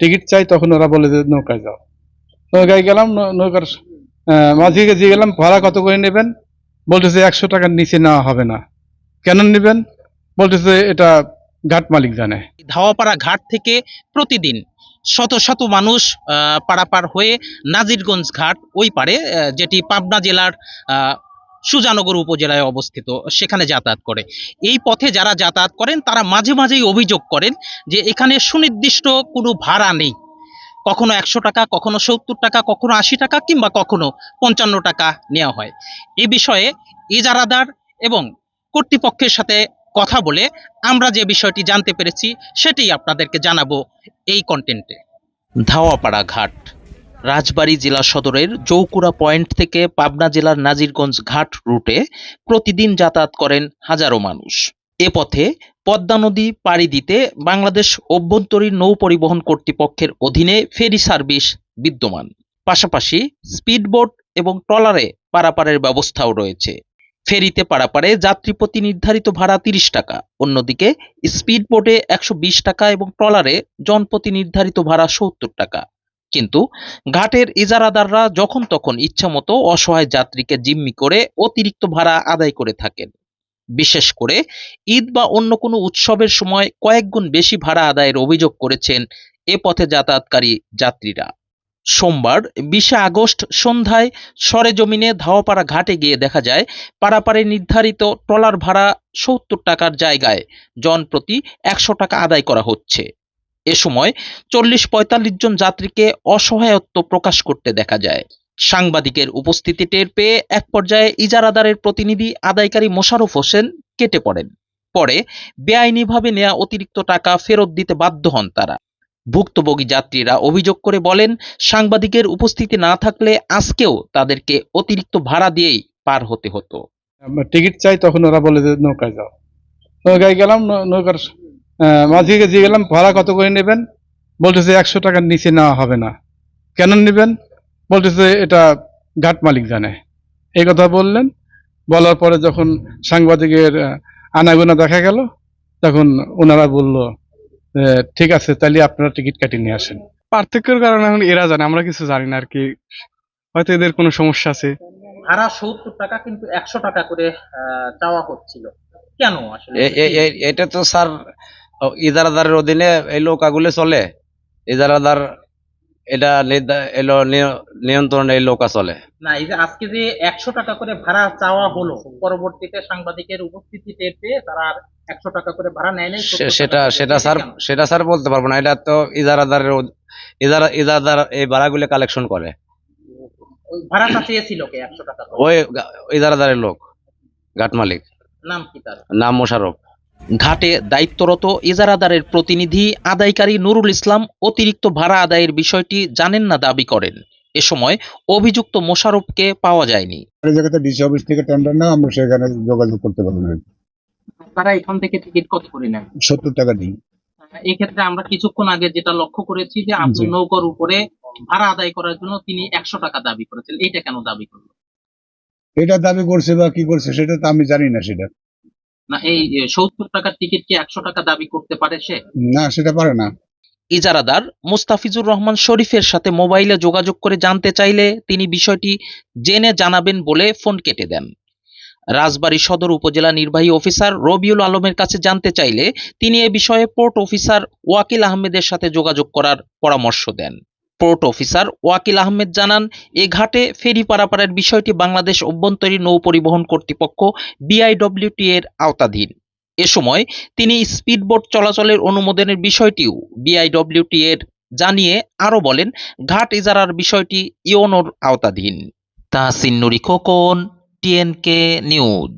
Ticket চাই, তখন ওরা বলে যে, নৌকায় যাও। নৌকায় গেলাম নৌকার মাঝিকে দিয়ে গেলাম, ভাড়া কত করে নেবেন? বলতেছে, একশো টাকার নিচে নেওয়া হবে না। কেন নেবেন? বলতেছে, এটা ঘাট মালিক জানে। ধাওয়াপাড়া ঘাট থেকে প্রতিদিন শত শত মানুষ পারাপার হয়ে নাজিরগঞ্জ ঘাট ওই পারে যেটি পাবনা জেলার সুজানগর উপজেলায় অবস্থিত, সেখানে যাতায়াত করে। এই পথে যারা যাতায়াত করেন, তারা মাঝে মাঝেই অভিযোগ করেন যে এখানে সুনির্দিষ্ট কোনো ভাড়া নেই। কখনো একশো টাকা, কখনো সত্তর টাকা, কখনো আশি টাকা কিংবা কখনো পঞ্চান্ন টাকা নেওয়া হয়। এ বিষয়ে ইজারাদার এবং কর্তৃপক্ষের সাথে কথা বলে আমরা যে বিষয়টি জানতে পেরেছি সেটাই আপনাদেরকে জানাব এই কন্টেন্টে ধাওয়াপাড়া ঘাট। রাজবাড়ী জেলা সদরের চৌকুড়া পয়েন্ট থেকে পাবনা জেলার নাজিরগঞ্জ ঘাট রুটে প্রতিদিন যাতায়াত করেন হাজারো মানুষ। এ পথে পদ্মা নদী পাড়ি দিতে বাংলাদেশ অভ্যন্তরীণ নৌ পরিবহন কর্তৃপক্ষের অধীনে ফেরি সার্ভিস বিদ্যমান। পাশাপাশি স্পিডবোট এবং ট্রলারে পারাপারের ব্যবস্থাও রয়েছে। ফেরিতে পারাপারে যাত্রী প্রতি নির্ধারিত ভাড়া তিরিশ টাকা, অন্যদিকে স্পিড বোটে একশো টাকা এবং ট্রলারে জনপ্রতি নির্ধারিত ভাড়া সত্তর টাকা। কিন্তু ঘাটের ইজারাদাররা যখন তখন ইচ্ছামতো অসহায় যাত্রীকে জিম্মি করে অতিরিক্ত ভাড়া আদায় করে থাকেন। বিশেষ করে ঈদ বা অন্য কোনো উৎসবের সময় কয়েকগুণ বেশি ভাড়া আদায়ের অভিযোগ করেছেন এ পথে যাতায়াতকারী যাত্রীরা। সোমবার বিশে আগস্ট সন্ধ্যায় সরেজমিনে ধাওয়াপাড়া ঘাটে গিয়ে দেখা যায়, পারাপারে নির্ধারিত ট্রলার ভাড়া সত্তর টাকার জায়গায় জনপ্রতি একশো টাকা আদায় করা হচ্ছে। এ সময় চল্লিশ পঁয়তাল্লিশ জন যাত্রীকে অসহায়ত্ব প্রকাশ করতে দেখা যায়। সাংবাদিকের উপস্থিতি টের পেয়ে এক পর্যায়ে ইজারাদারের প্রতিনিধি আদায়কারী মোশাররফ হোসেন কেটে পড়েন। পরে বেআইনিভাবে নেওয়া অতিরিক্ত টাকা ফেরত দিতে বাধ্য হন তারা। ভুক্তভোগী যাত্রীরা অভিযোগ করে বলেন, সাংবাদিকের উপস্থিতি না থাকলে আজকেও তাদেরকে অতিরিক্ত ভাড়া দিয়েই পার হতে হতো। টিকিট চাই, তখন ওরা বলে যে, নৌকায় যাও। নৌকায় গেলাম নৌকার মাঝিকে গেলাম ভাড়া কত করে নেবেন? বলতেছে একশো টাকার নিচে নেওয়া হবে না। কেন নেবেন? বলতেছে এটা ঘাট মালিক জানে। এই কথা বললেন। বলার পরে যখন সাংবাদিকের আনাগোনা দেখা গেল তখন ওনারা বলল ঠিক আছে তাহলে আপনারা টিকিট কাটিয়ে নিয়ে আসেন। পার্থক্যের কারণে এখন এরা জানে আমরা কিছু জানি না আর কি। হয়তো এদের কোনো সমস্যা আছে। ভাড়া সত্তর টাকা কিন্তু একশো টাকা করে চাওয়া হচ্ছিল। কেন আসলে? এটা তো স্যার ইজারাদারের অধীনে এই নৌকাগুলো চলে। ইজারাদার এটা এলো নিয়- নিয়ন্ত্রণে এই নৌকা চলে। না এই যে আজকে যে একশো টাকা করে ভাড়া চাওয়া হলো পরবর্তীতে সাংবাদিকের উপস্থিতি টের পেয়ে তারা আর একশো টাকা করে ভাড়া নেয় নাই সেটা সেটা স্যার সেটা স্যার বলতে পারব না এটা তো ইজারাদারের ইজারা ইজারাদার এই ভাড়াগুলো কালেকশন করে। ভাড়াটা চেয়েছিল কে একশো টাকা? ওই ইজারাদারের লোক ঘাট মালিক। নাম কি তার? নাম মোশারফ ঘাটে দায়িত্বরত ইজারাদারের প্রতিনিধি আদায়কারী নুরুল ইসলাম অতিরিক্ত ভাড়া আদায়ের বিষয়টি জানেন না দাবি করেন। এ সময় অভিযুক্ত মোশারফকে পাওয়া যায়নি। জায়গাতে ডিসি অফিস থেকে টেন্ডার না আমরা সেখানে যোগাযোগ করতে পারব না। তারা এখান থেকে টিকিট কত করে নেন সত্তর টাকা দিই এই ক্ষেত্রে আমরা কিছুক্ষণ আগে যেটা লক্ষ্য করেছি যে আপনি জি। নৌকার উপরে ভাড়া আদায় করার জন্য তিনি একশো টাকা দাবি করেছেন। এইটা কেন দাবি করল? এটা দাবি করছে বা কি করছে সেটা তো আমি জানি না সেটা। না এই সত্তর টাকার টিকিট কি একশো টাকা দাবি করতে পারে সে? না সেটা পারে না। ইজারাদার মুস্তাফিজুর রহমান শরীফের সাথে মোবাইলে যোগাযোগ করে জানতে চাইলে তিনি বিষয়টি জেনে জানাবেন বলে ফোন কেটে দেন। রাজবাড়ী সদর উপজেলা নির্বাহী অফিসার রবিউল আলমের কাছে জানতে চাইলে তিনি এ বিষয়ে পোর্ট অফিসার ওয়াকিল আহমেদের সাথে যোগাযোগ করার পরামর্শ দেন। পোর্ট অফিসার ওয়াকিল আহমেদ জানান, এ ঘাটে ফেরি পারাপারের বিষয়টি বাংলাদেশ অভ্যন্তরীণ নৌ পরিবহন কর্তৃপক্ষ বিআইডব্লিউটি এর আওতাধীন। এ সময় তিনি স্পিডবোট চলাচলের অনুমোদনের বিষয়টিও বিআইডব্লিউটি এর জানিয়ে আরও বলেন, ঘাট ইজারার বিষয়টি ইওনোর আওতাধীন। Tahsin Nuri Khokon TNK news